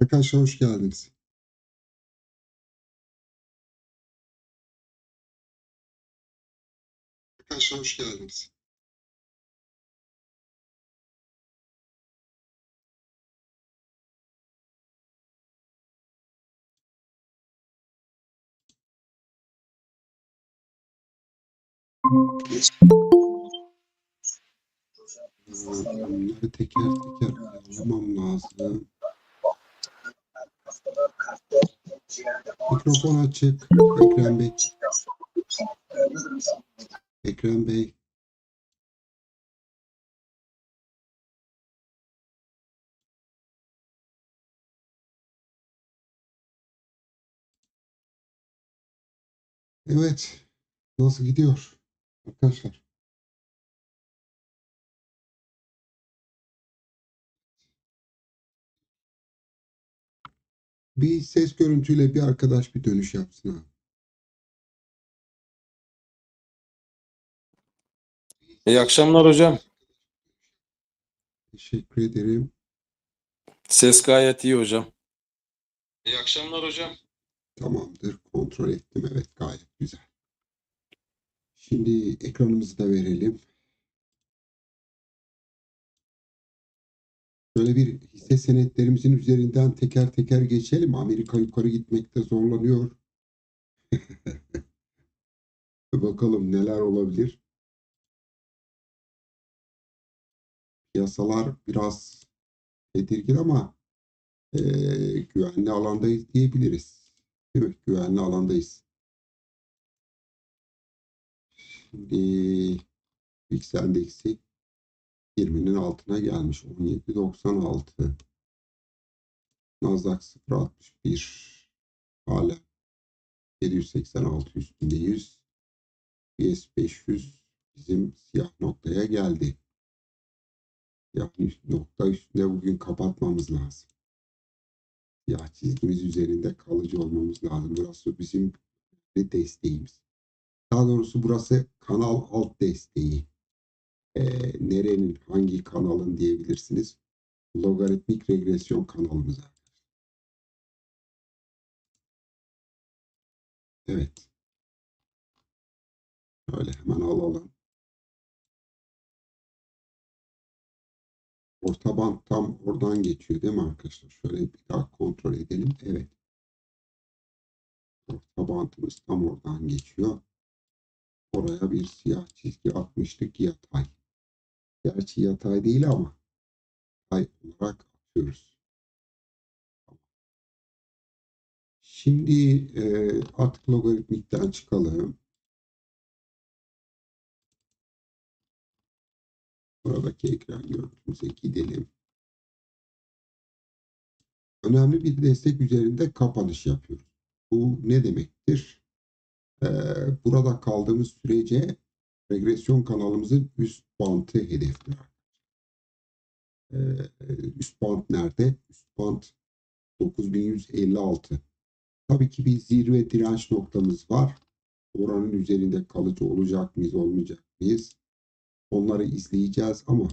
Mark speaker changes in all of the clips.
Speaker 1: Arkadaşlar hoş geldiniz. Arkadaşlar hoş geldiniz. Bunları teker teker ayarlamam lazım. Mikrofon açık. Ekrem Bey. Ekrem Bey. Evet. Nasıl gidiyor? Arkadaşlar. Bir ses görüntüyle bir arkadaş bir dönüş yapsın abi.
Speaker 2: İyi akşamlar hocam.
Speaker 1: Teşekkür ederim.
Speaker 2: Ses gayet iyi hocam. İyi akşamlar hocam.
Speaker 1: Tamamdır. Kontrol ettim. Evet gayet güzel. Şimdi ekranımızı da verelim. Şöyle bir hisse senetlerimizin üzerinden teker teker geçelim. Amerika yukarı gitmekte zorlanıyor. Bakalım neler olabilir. Piyasalar biraz tedirgin ama eee, güvenli alandayız diyebiliriz. Değil mi? Güvenli alandayız. Şimdi X endeksi 20'nin altına gelmiş. 17.96. Nasdaq 0.61. Hala 786 üstündeyiz. BS 500 bizim siyah noktaya geldi. Yani nokta üstünde bugün kapatmamız lazım. Siyah çizgimiz üzerinde kalıcı olmamız lazım. Burası bizim desteğimiz. Daha doğrusu burası kanal alt desteği. Ee, nerenin, hangi kanalın diyebilirsiniz. Logaritmik regresyon kanalımıza. Evet. Şöyle hemen alalım. Orta band tam oradan geçiyor değil mi arkadaşlar? Şöyle bir daha kontrol edelim. Evet. Orta bandımız tam oradan geçiyor. Oraya bir siyah çizgi atmıştık yatay. Gerçi yatay değil ama yatay olarak atıyoruz. Şimdi e, artık logaritmikten çıkalım. Buradaki ekran görüntümüze gidelim. Önemli bir destek üzerinde kapanış yapıyoruz. Bu ne demektir? Ee, burada kaldığımız sürece regresyon kanalımızın üst bantı hedefliyor. Ee, üst bant nerede? Üst bant 9156. Tabii ki bir zirve direnç noktamız var. Oranın üzerinde kalıcı olacak mıyız, olmayacak mıyız? Onları izleyeceğiz ama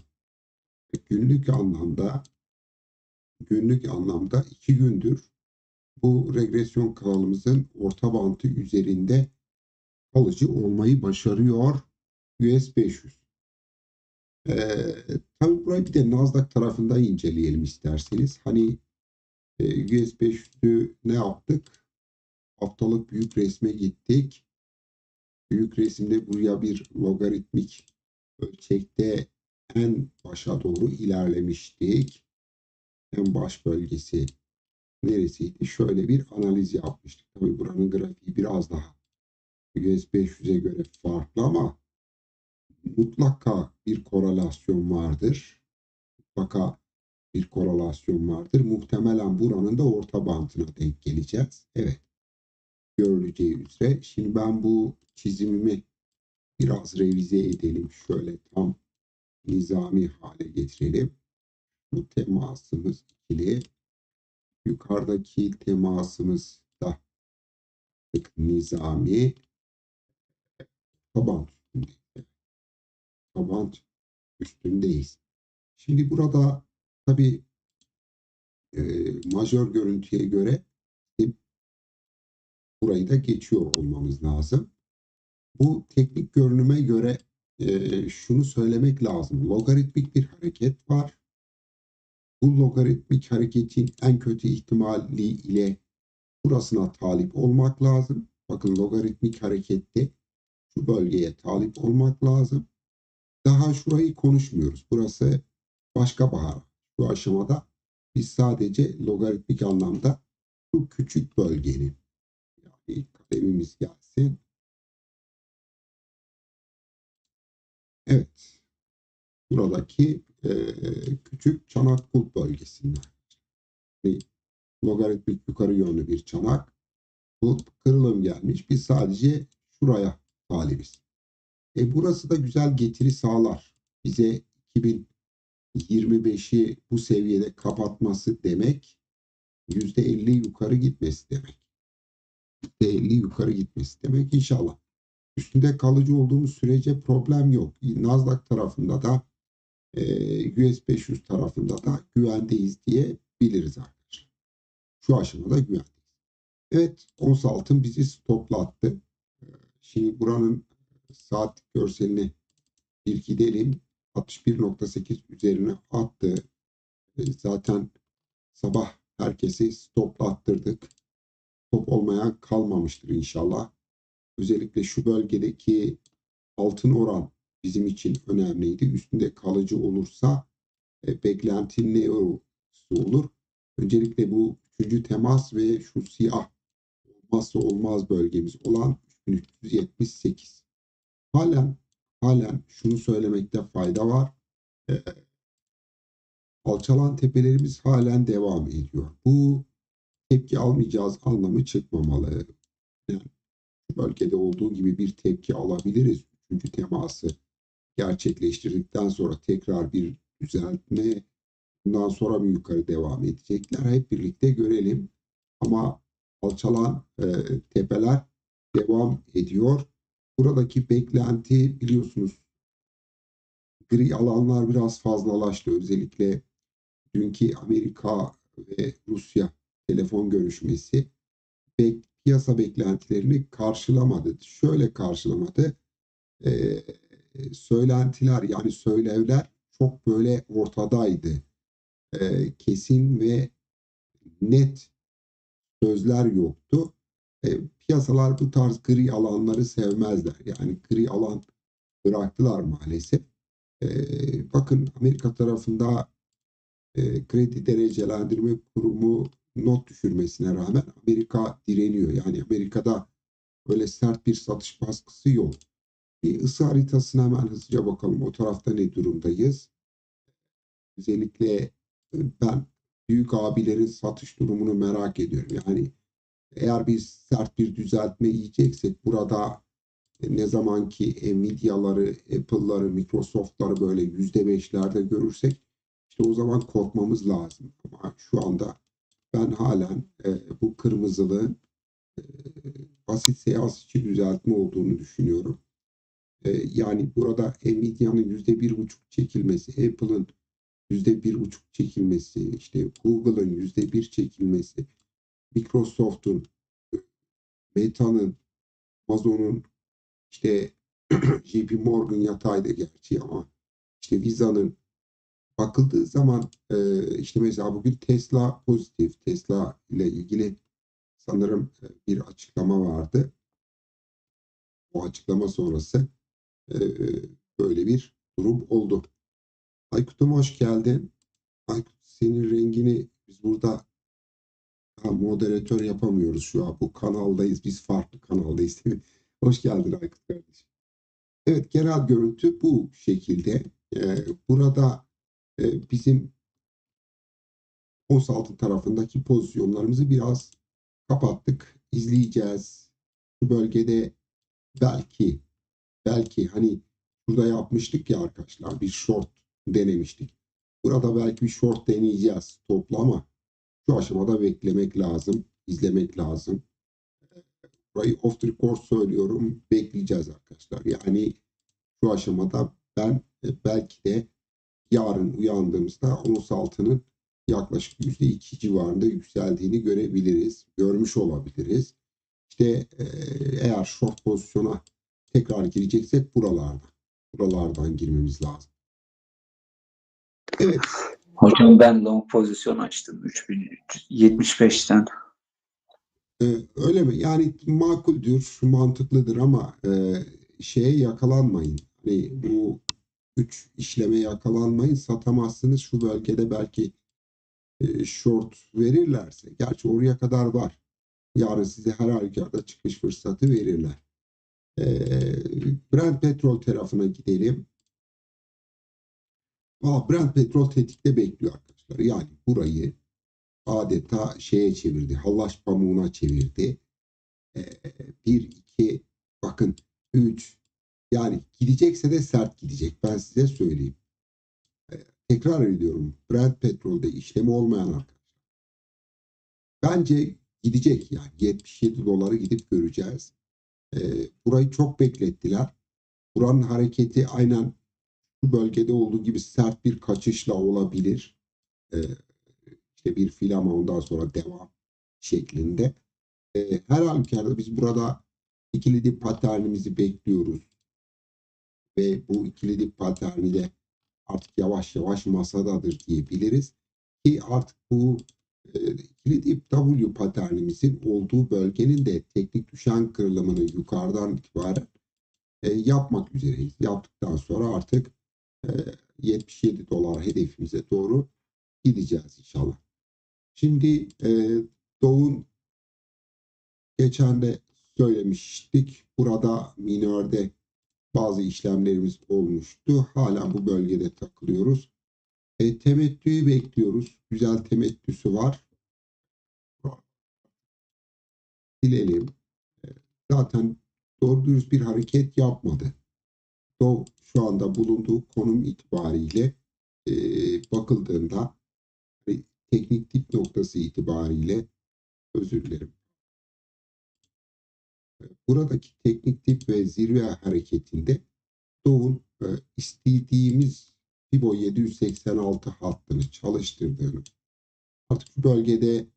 Speaker 1: günlük anlamda günlük anlamda iki gündür bu regresyon kanalımızın orta bantı üzerinde kalıcı olmayı başarıyor US 500. Ee, tabii burayı bir de Nasdaq tarafından inceleyelim isterseniz. Hani e, US 500'ü ne yaptık? Haftalık büyük resme gittik. Büyük resimde buraya bir logaritmik ölçekte en başa doğru ilerlemiştik. En baş bölgesi neresiydi? Şöyle bir analiz yapmıştık. Tabii buranın grafiği biraz daha US 500'e göre farklı ama mutlaka bir korelasyon vardır. Mutlaka bir korelasyon vardır. Muhtemelen buranın da orta bantına denk geleceğiz. Evet. Görüleceği üzere. Şimdi ben bu çizimimi biraz revize edelim. Şöyle tam nizami hale getirelim. Bu temasımız ikili. Yukarıdaki temasımız da nizami. Taban. Taban üstündeyiz. Şimdi burada tabii e, majör görüntüye göre burayı da geçiyor olmamız lazım. Bu teknik görünüme göre e, şunu söylemek lazım. Logaritmik bir hareket var. Bu logaritmik hareketin en kötü ihtimali ile burasına talip olmak lazım. Bakın logaritmik harekette şu bölgeye talip olmak lazım. Daha şurayı konuşmuyoruz. Burası başka bahar. Şu aşamada biz sadece logaritmik anlamda şu küçük bölgenin yani kalemimiz gelsin. Evet. Buradaki e, küçük çanak kulp bölgesinden. Yani logaritmik yukarı yönlü bir çanak. Bu kırılım gelmiş. Biz sadece şuraya talibiz. E burası da güzel getiri sağlar. Bize 2025'i bu seviyede kapatması demek %50 yukarı gitmesi demek. %50 yukarı gitmesi demek inşallah. Üstünde kalıcı olduğumuz sürece problem yok. Nasdaq tarafında da e, US 500 tarafında da güvendeyiz diye biliriz arkadaşlar. Şu aşamada güvendeyiz. Evet ons altın bizi stoplattı. E, Şimdi buranın saat görselini bir gidelim. 61.8 üzerine attı. E, Zaten sabah herkesi stoplattırdık. Stop olmayan kalmamıştır inşallah. Özellikle şu bölgedeki altın oran bizim için önemliydi. Üstünde kalıcı olursa e, beklenti ne olur? Öncelikle bu üçüncü temas ve şu siyah olmazsa olmaz bölgemiz olan 3378. Halen halen şunu söylemekte fayda var. E, alçalan tepelerimiz halen devam ediyor. Bu tepki almayacağız anlamı çıkmamalı. Yani bölgede olduğu gibi bir tepki alabiliriz. Üçüncü teması gerçekleştirdikten sonra tekrar bir düzeltme bundan sonra mı yukarı devam edecekler hep birlikte görelim. Ama alçalan e, tepeler devam ediyor. Buradaki beklenti biliyorsunuz gri alanlar biraz fazlalaştı. Özellikle dünkü Amerika ve Rusya telefon görüşmesi bek, piyasa beklentilerini karşılamadı. Şöyle karşılamadı. Ee, söylentiler yani söylevler çok böyle ortadaydı. Ee, kesin ve net sözler yoktu. Ee, piyasalar bu tarz gri alanları sevmezler. Yani gri alan bıraktılar maalesef. Ee, bakın Amerika tarafında e, kredi derecelendirme kurumu not düşürmesine rağmen Amerika direniyor. Yani Amerika'da öyle sert bir satış baskısı yok. Bir ısı haritasına hemen hızlıca bakalım. O tarafta ne durumdayız? Özellikle e, ben büyük abilerin satış durumunu merak ediyorum. Yani eğer biz sert bir düzeltme yiyeceksek burada e, ne zaman ki Nvidia'ları, Apple'ları, Microsoft'ları böyle yüzde beşlerde görürsek işte o zaman korkmamız lazım. Ama şu anda ben halen e, bu kırmızılığın e, basit seans içi düzeltme olduğunu düşünüyorum. E, yani burada Nvidia'nın bir buçuk çekilmesi, Apple'ın yüzde bir buçuk çekilmesi, işte Google'ın yüzde bir çekilmesi, Microsoft'un, Meta'nın, Amazon'un, işte JP Morgan yataydı gerçi ama işte Visa'nın bakıldığı zaman e, işte mesela bugün Tesla pozitif. Tesla ile ilgili sanırım bir açıklama vardı. O açıklama sonrası e, böyle bir durum oldu. Aykut'um hoş geldin. Aykut senin rengini biz burada moderatör yapamıyoruz şu an. Bu kanaldayız. Biz farklı kanaldayız? Hoş geldin Aykut kardeşim. Evet genel görüntü bu şekilde. Ee, burada e, bizim ons altı tarafındaki pozisyonlarımızı biraz kapattık. İzleyeceğiz. Bu bölgede belki belki hani burada yapmıştık ya arkadaşlar bir short denemiştik. Burada belki bir short deneyeceğiz toplu ama şu aşamada beklemek lazım, izlemek lazım. Burayı off the record söylüyorum, bekleyeceğiz arkadaşlar. Yani şu aşamada ben e, belki de yarın uyandığımızda ons altının yaklaşık %2 civarında yükseldiğini görebiliriz. Görmüş olabiliriz. İşte e, eğer short pozisyona tekrar gireceksek buralardan. Buralardan girmemiz lazım. Evet.
Speaker 3: Hocam ben long pozisyon açtım 3375'ten.
Speaker 1: Ee, öyle mi? Yani makuldür, mantıklıdır ama e, şeye yakalanmayın. Hani bu üç işleme yakalanmayın. Satamazsınız şu bölgede belki e, short verirlerse. Gerçi oraya kadar var. Yarın size her halükarda çıkış fırsatı verirler. Ee, Brent petrol tarafına gidelim. Aa, Brent petrol tetikte bekliyor arkadaşlar. Yani burayı adeta şeye çevirdi. Hallaç pamuğuna çevirdi. Ee, bir, iki, bakın üç. Yani gidecekse de sert gidecek. Ben size söyleyeyim. Ee, tekrar ediyorum. Brent petrolde işlemi olmayan arkadaşlar. Bence gidecek yani. 77 doları gidip göreceğiz. Ee, burayı çok beklettiler. Buranın hareketi aynen bölgede olduğu gibi sert bir kaçışla olabilir. Ee, işte bir fil ondan sonra devam şeklinde. Ee, her halükarda biz burada ikili dip paternimizi bekliyoruz. Ve bu ikili dip paterni de artık yavaş yavaş masadadır diyebiliriz. Ki artık bu e, ikili dip W paternimizin olduğu bölgenin de teknik düşen kırılımını yukarıdan itibaren e, yapmak üzereyiz. Yaptıktan sonra artık e, 77 dolar hedefimize doğru gideceğiz inşallah. Şimdi e, Doğu'nun geçen de söylemiştik. Burada minörde bazı işlemlerimiz olmuştu. Hala bu bölgede takılıyoruz. E, temettüyü bekliyoruz. Güzel temettüsü var. Silelim. E, zaten doğru dürüst bir hareket yapmadı. Doğu şu anda bulunduğu konum itibariyle e, bakıldığında teknik tip noktası itibariyle özür dilerim. Buradaki teknik tip ve zirve hareketinde Doğu'nun e, istediğimiz Fibo 786 hattını çalıştırdığını artık şu bölgede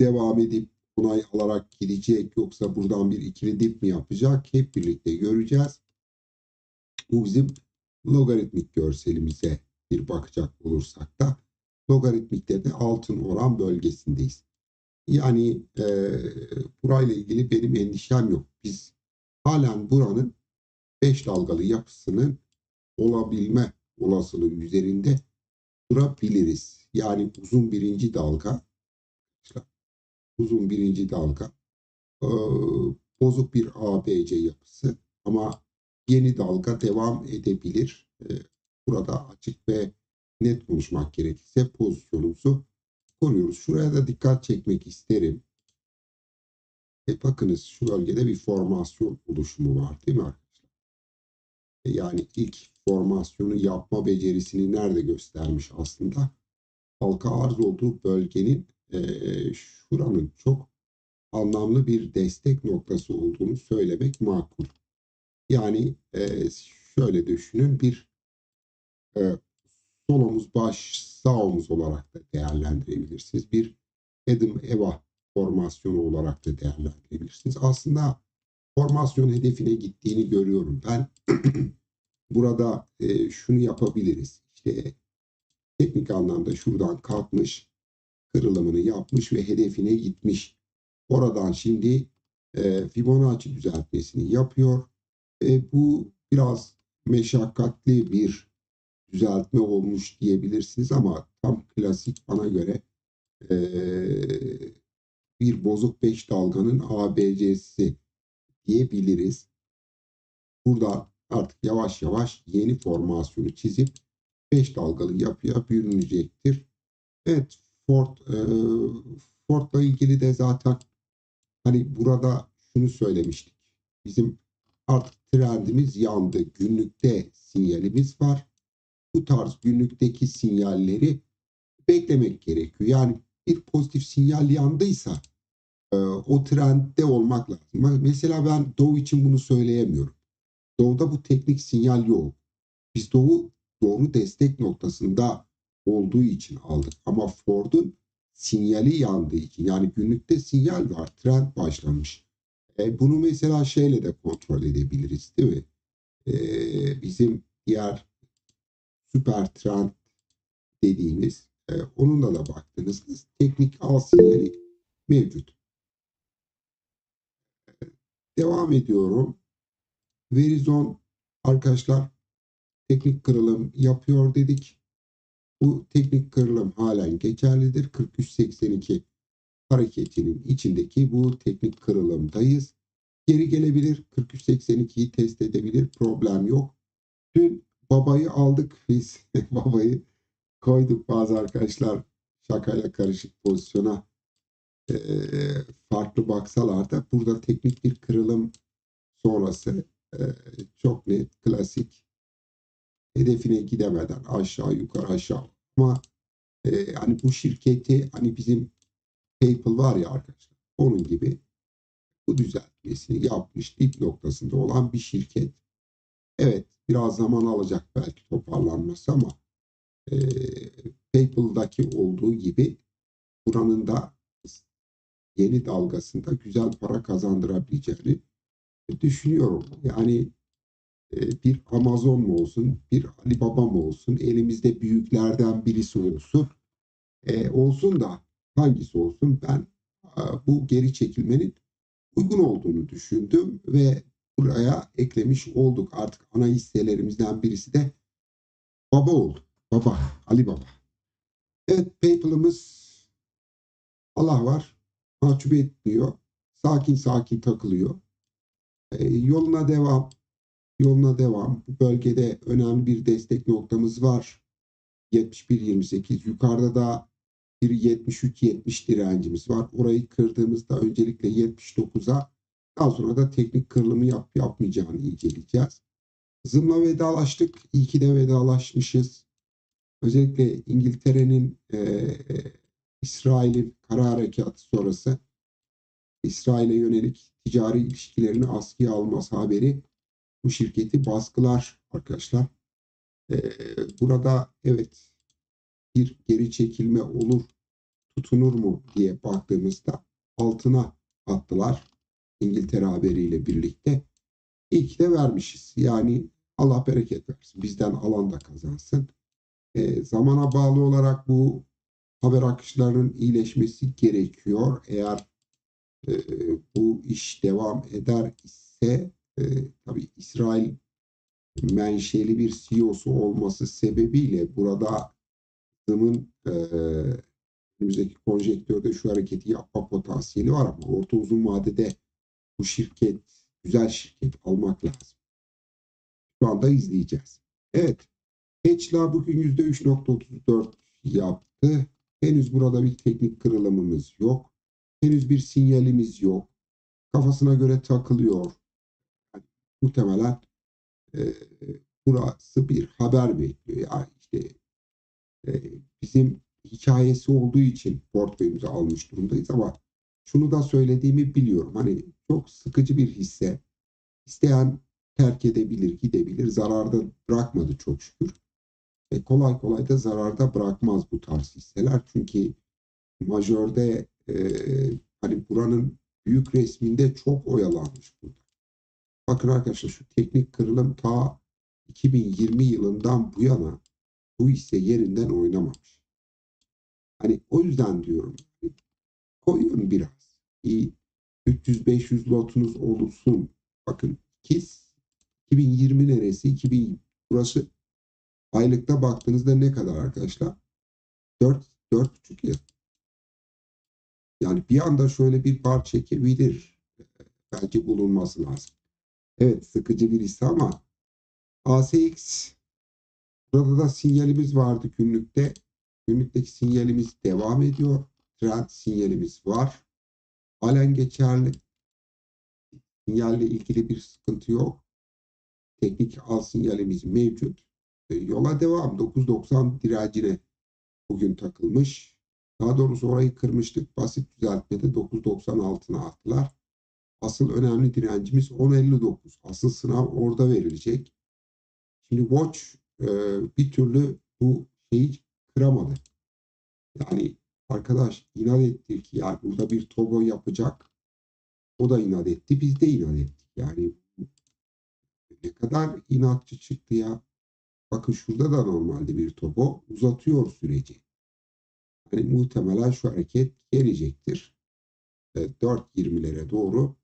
Speaker 1: devam edip onay alarak gidecek yoksa buradan bir ikili dip mi yapacak hep birlikte göreceğiz. Bu bizim logaritmik görselimize bir bakacak olursak da logaritmikte de altın oran bölgesindeyiz. Yani e, burayla ilgili benim endişem yok. Biz halen buranın 5 dalgalı yapısının olabilme olasılığı üzerinde durabiliriz. Yani uzun birinci dalga uzun birinci dalga e, bozuk bir ABC yapısı ama yeni dalga devam edebilir. E, burada açık ve net konuşmak gerekirse pozisyonumuzu koruyoruz. Şuraya da dikkat çekmek isterim. E bakınız şu bölgede bir formasyon oluşumu var değil mi arkadaşlar? E yani ilk formasyonu yapma becerisini nerede göstermiş aslında? Halka arz olduğu bölgenin e, şuranın çok anlamlı bir destek noktası olduğunu söylemek makul. Yani e, şöyle düşünün bir e, sol omuz baş sağ omuz olarak da değerlendirebilirsiniz. Bir Adam Eva formasyonu olarak da değerlendirebilirsiniz. Aslında formasyon hedefine gittiğini görüyorum. Ben burada e, şunu yapabiliriz. İşte teknik anlamda şuradan kalkmış, kırılımını yapmış ve hedefine gitmiş. Oradan şimdi e, Fibonacci düzeltmesini yapıyor. E, bu biraz meşakkatli bir düzeltme olmuş diyebilirsiniz ama tam klasik bana göre e, bir bozuk 5 dalganın ABC'si diyebiliriz. Burada artık yavaş yavaş yeni formasyonu çizip 5 dalgalı yapıya bürünecektir. Evet Ford e, Ford'la ilgili de zaten hani burada şunu söylemiştik. Bizim artık trendimiz yandı. Günlükte sinyalimiz var. Bu tarz günlükteki sinyalleri beklemek gerekiyor. Yani bir pozitif sinyal yandıysa e, o trendde olmak lazım. Mesela ben Doğu için bunu söyleyemiyorum. Doğu'da bu teknik sinyal yok. Biz Doğu doğru destek noktasında olduğu için aldık. Ama Ford'un sinyali yandığı için yani günlükte sinyal var. Trend başlamış. E, bunu mesela şeyle de kontrol edebiliriz değil mi? E, bizim diğer süper trend dediğimiz e, onunla da baktığınızda teknik al sinyali mevcut. Devam ediyorum. Verizon arkadaşlar teknik kırılım yapıyor dedik. Bu teknik kırılım halen geçerlidir. 4382 hareketinin içindeki bu teknik kırılımdayız. Geri gelebilir. 4382'yi test edebilir. Problem yok. Dün babayı aldık biz. babayı koyduk bazı arkadaşlar şakayla karışık pozisyona eee, farklı baksalar da burada teknik bir kırılım sonrası eee, çok net klasik hedefine gidemeden aşağı yukarı aşağı ama eee, hani bu şirketi hani bizim PayPal var ya arkadaşlar onun gibi bu düzeltmesini yapmış dip noktasında olan bir şirket. Evet biraz zaman alacak belki toparlanması ama e, PayPal'daki olduğu gibi buranın da yeni dalgasında güzel para kazandırabileceğini düşünüyorum. Yani e, bir Amazon mu olsun, bir Alibaba mı olsun, elimizde büyüklerden birisi olsun. E, olsun da hangisi olsun ben e, bu geri çekilmenin uygun olduğunu düşündüm ve buraya eklemiş olduk. Artık ana hisselerimizden birisi de baba oldu. Baba, Ali Baba. Evet PayPal'ımız Allah var. Mahcup etmiyor. Sakin sakin takılıyor. E, yoluna devam. Yoluna devam. Bu bölgede önemli bir destek noktamız var. 71-28. Yukarıda da bir 73-70 direncimiz var. Orayı kırdığımızda öncelikle 79'a daha sonra da teknik kırılımı yap yapmayacağını inceleyeceğiz. Hızımla vedalaştık. İyi ki de vedalaşmışız. Özellikle İngiltere'nin e, İsrail'in kara harekatı sonrası İsrail'e yönelik ticari ilişkilerini askıya alması haberi bu şirketi baskılar arkadaşlar. E, burada evet bir geri çekilme olur tutunur mu diye baktığımızda altına attılar İngiltere haberiyle birlikte. İlk de vermişiz. Yani Allah bereket versin. Bizden alan da kazansın. E, zamana bağlı olarak bu haber akışlarının iyileşmesi gerekiyor. Eğer e, bu iş devam eder ise e, tabii İsrail menşeli bir CEO'su olması sebebiyle burada Zım'ın e, önümüzdeki konjektörde şu hareketi yapma potansiyeli var ama orta uzun vadede bu şirket güzel şirket almak lazım. Şu anda izleyeceğiz. Evet. Tesla bugün %3.34 yaptı. Henüz burada bir teknik kırılımımız yok. Henüz bir sinyalimiz yok. Kafasına göre takılıyor. Yani muhtemelen e, burası bir haber bekliyor. Yani işte bizim hikayesi olduğu için portföyümüze almış durumdayız ama şunu da söylediğimi biliyorum. Hani çok sıkıcı bir hisse. İsteyen terk edebilir, gidebilir. Zararda bırakmadı çok şükür. E, kolay kolay da zararda bırakmaz bu tarz hisseler. Çünkü majörde e, hani buranın büyük resminde çok oyalanmış burada. Bakın arkadaşlar şu teknik kırılım ta 2020 yılından bu yana bu hisse yerinden oynamamış. Hani o yüzden diyorum koyun biraz. İyi 300-500 lotunuz olursun. Bakın KİS 2020 neresi? 2000 burası aylıkta baktığınızda ne kadar arkadaşlar? 4 4,5 yıl. Yani bir anda şöyle bir bar çekebilir. Bence bulunması lazım. Evet sıkıcı bir hisse ama ASX burada da sinyalimiz vardı günlükte. Günlükteki sinyalimiz devam ediyor. Trend sinyalimiz var. Halen geçerli. Sinyalle ilgili bir sıkıntı yok. Teknik al sinyalimiz mevcut. Yola devam. 9.90 direncine bugün takılmış. Daha doğrusu orayı kırmıştık. Basit düzeltmede 9.90 altına attılar. Asıl önemli direncimiz 10.59. Asıl sınav orada verilecek. Şimdi Watch e, bir türlü bu şeyi kıramadı. Yani arkadaş inat etti ki yani burada bir togo yapacak. O da inat etti. Biz de inat ettik. Yani ne kadar inatçı çıktı ya. Bakın şurada da normalde bir togo uzatıyor süreci. Hani muhtemelen şu hareket gelecektir. E, 4.20'lere doğru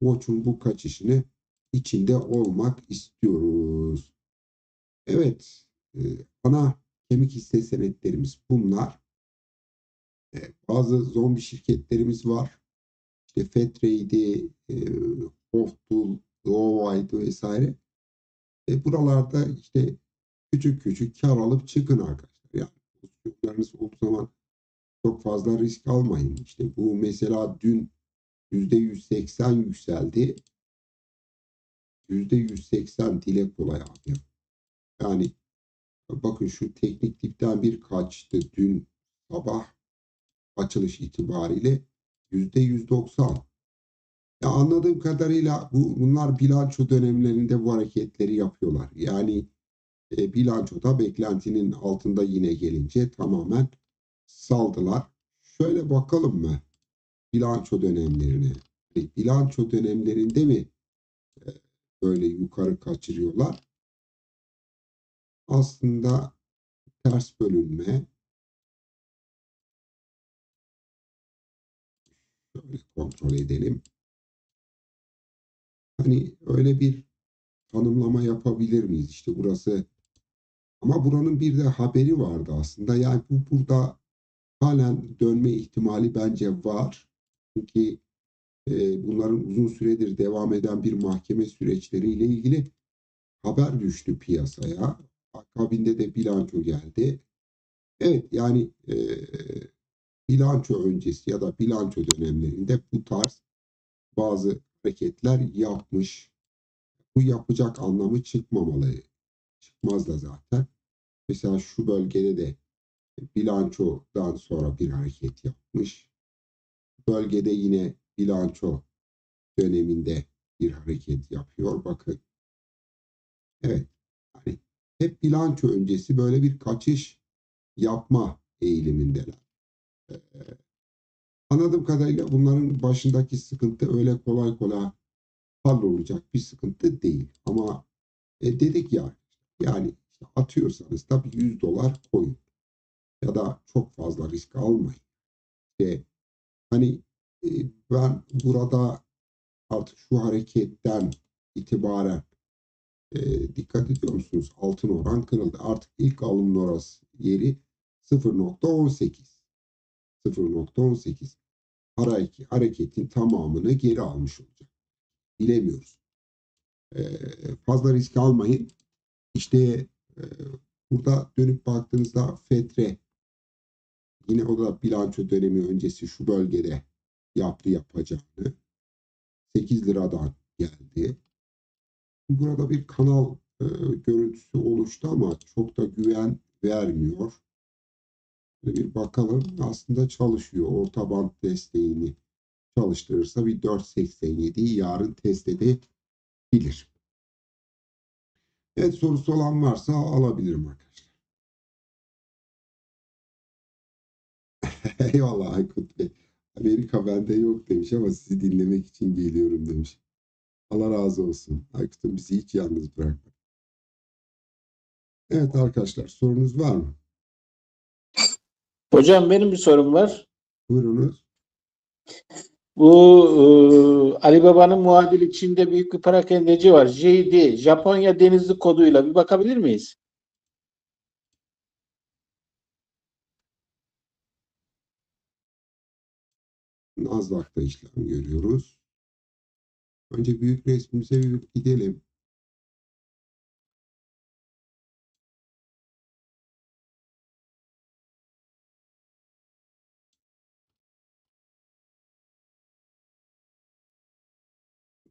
Speaker 1: Watch'un bu kaçışını içinde olmak istiyoruz. Evet, e, ana kemik hisse senetlerimiz bunlar. E, bazı zombi şirketlerimiz var. İşte Fetrade'i, e, Hoftul, Lowide vesaire. E, buralarda işte küçük küçük kar alıp çıkın arkadaşlar. Yani pozisyonlarınız olduğu zaman çok fazla risk almayın. İşte bu mesela dün %180 yükseldi. %180 dile kolay abi. Yani bakın şu teknik tipten bir kaçtı dün sabah açılış itibariyle %190. Ya anladığım kadarıyla bu bunlar bilanço dönemlerinde bu hareketleri yapıyorlar. Yani e, bilançoda beklentinin altında yine gelince tamamen saldılar. Şöyle bakalım mı bilanço dönemlerine? Hani bilanço dönemlerinde mi e, böyle yukarı kaçırıyorlar? Aslında ters bölünme şöyle kontrol edelim. Hani öyle bir tanımlama yapabilir miyiz? İşte burası ama buranın bir de haberi vardı aslında. Yani bu burada halen dönme ihtimali bence var. Çünkü e, bunların uzun süredir devam eden bir mahkeme süreçleriyle ilgili haber düştü piyasaya. Akabinde de bilanço geldi. Evet yani e, bilanço öncesi ya da bilanço dönemlerinde bu tarz bazı hareketler yapmış. Bu yapacak anlamı çıkmamalı. Çıkmaz da zaten. Mesela şu bölgede de bilançodan sonra bir hareket yapmış. Bölgede yine bilanço döneminde bir hareket yapıyor. Bakın. Evet. Hep bilanço öncesi böyle bir kaçış yapma eğilimindeler. Ee, anladığım kadarıyla bunların başındaki sıkıntı öyle kolay kolay hallolacak bir sıkıntı değil. Ama e, dedik ya yani işte atıyorsanız tabii 100 dolar koyun. Ya da çok fazla risk almayın. İşte hani e, ben burada artık şu hareketten itibaren e, dikkat ediyor musunuz? Altın oran kırıldı. Artık ilk alım orası yeri 0.18. 0.18 hareket, hareketin tamamını geri almış olacak. Bilemiyoruz. E, fazla risk almayın. İşte e, burada dönüp baktığınızda FETRE yine o da bilanço dönemi öncesi şu bölgede yaptı yapacağını 8 liradan geldi. Burada bir kanal e, görüntüsü oluştu ama çok da güven vermiyor. Bir bakalım aslında çalışıyor. Orta band desteğini çalıştırırsa bir 4.87'yi yarın test edebilir. Evet sorusu olan varsa alabilirim arkadaşlar. Eyvallah Aykut Bey. Amerika bende yok demiş ama sizi dinlemek için geliyorum demiş. Allah razı olsun. Aykut'un bizi hiç yalnız bırakma. Evet arkadaşlar sorunuz var mı?
Speaker 4: Hocam benim bir sorum var.
Speaker 1: Buyurunuz.
Speaker 4: Bu e, Ali Baba'nın muadili Çin'de büyük bir parakendeci var. JD, Japonya denizli koduyla bir bakabilir miyiz?
Speaker 1: Nasdaq'ta işlem görüyoruz. Önce büyük resmimize bir gidelim.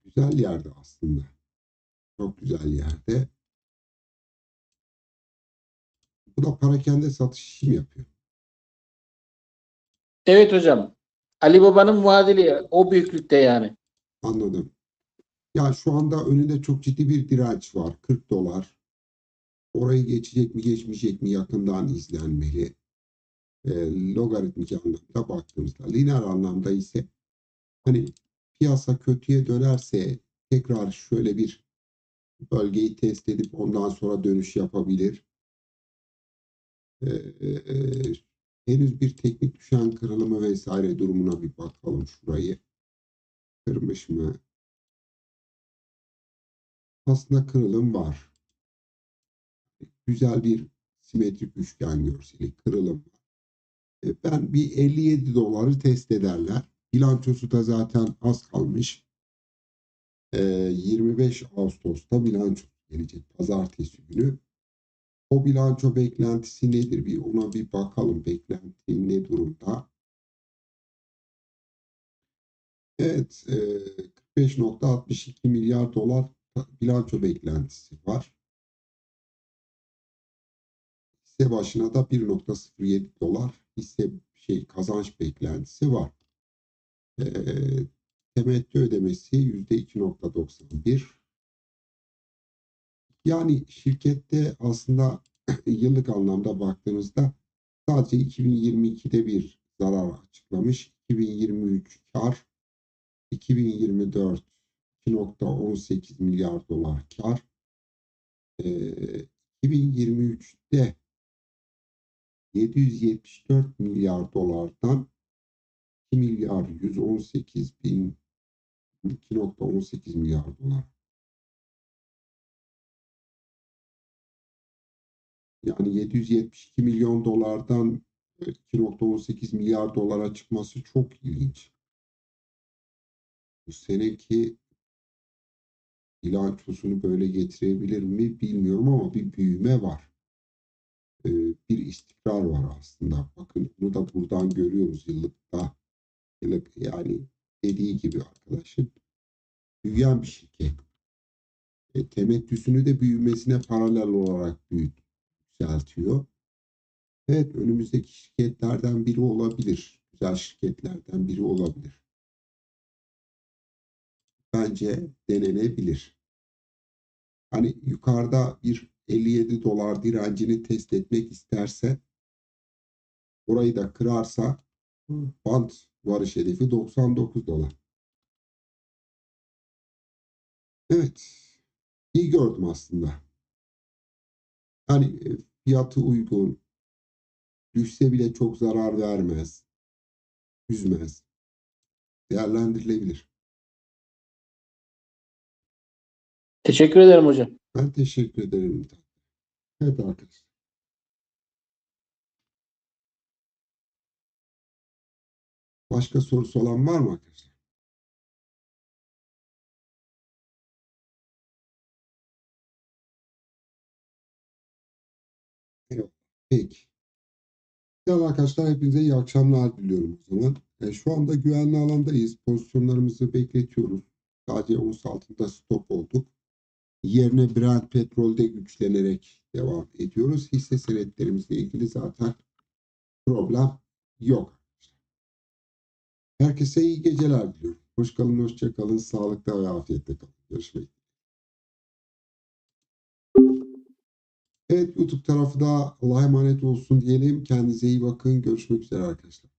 Speaker 1: Güzel yerde aslında. Çok güzel yerde. Bu da parakende satış işi mi yapıyor?
Speaker 4: Evet hocam. Ali Baba'nın muadili o büyüklükte yani.
Speaker 1: Anladım. Ya şu anda önünde çok ciddi bir direnç var. 40 dolar. orayı geçecek mi geçmeyecek mi yakından izlenmeli. E, logaritmik anlamda baktığımızda. Lineer anlamda ise hani piyasa kötüye dönerse tekrar şöyle bir bölgeyi test edip ondan sonra dönüş yapabilir. E, e, e, henüz bir teknik düşen kırılımı vesaire durumuna bir bakalım şurayı. Kırmış mı? Aslında kırılım var. Güzel bir simetrik üçgen görseli kırılım var. E, Ben bir 57 doları test ederler. Bilançosu da zaten az kalmış. E, 25 Ağustos'ta bilanço gelecek pazartesi günü. O bilanço beklentisi nedir? Bir ona bir bakalım. Beklenti ne durumda? Evet, e, 45.62 milyar dolar bilanço beklentisi var. Hisse başına da 1.07 dolar hisse şey kazanç beklentisi var. E, temettü ödemesi %2.91. Yani şirkette aslında yıllık anlamda baktığınızda sadece 2022'de bir zarar açıklamış. 2023 kar, 2024 2.18 milyar dolar kar. Ee, 2023'te 774 milyar dolardan 2 milyar 118 bin 2.18 milyar dolar. Yani 772 milyon dolardan 2.18 milyar dolara çıkması çok ilginç. Bu seneki bilançosunu böyle getirebilir mi bilmiyorum ama bir büyüme var. Ee, bir istikrar var aslında. Bakın bunu da buradan görüyoruz yıllıkta. Yıllık yani dediği gibi arkadaşın büyüyen bir şirket. E, temettüsünü de büyümesine paralel olarak büyüt, yükseltiyor. Evet önümüzdeki şirketlerden biri olabilir. Güzel şirketlerden biri olabilir. Bence denenebilir. Hani yukarıda bir 57 dolar direncini test etmek isterse orayı da kırarsa band varış hedefi 99 dolar. Evet. iyi gördüm aslında. Yani e, fiyatı uygun. Düşse bile çok zarar vermez. Üzmez. Değerlendirilebilir.
Speaker 4: Teşekkür ederim hocam.
Speaker 1: Ben teşekkür ederim. Evet arkadaşlar. Başka sorusu olan var mı arkadaşlar? Yok. Peki. Güzel arkadaşlar hepinize iyi akşamlar diliyorum o zaman. E, şu anda güvenli alandayız. Pozisyonlarımızı bekletiyoruz. Sadece ons altında stop olduk. Yerine Brent petrolde güçlenerek devam ediyoruz. Hisse senetlerimizle ilgili zaten problem yok. Herkese iyi geceler diliyorum. Hoş kalın, hoşça kalın, sağlıkta ve afiyetle kalın. Görüşmek üzere. Evet YouTube tarafı da Allah'a emanet olsun diyelim. Kendinize iyi bakın. Görüşmek üzere arkadaşlar.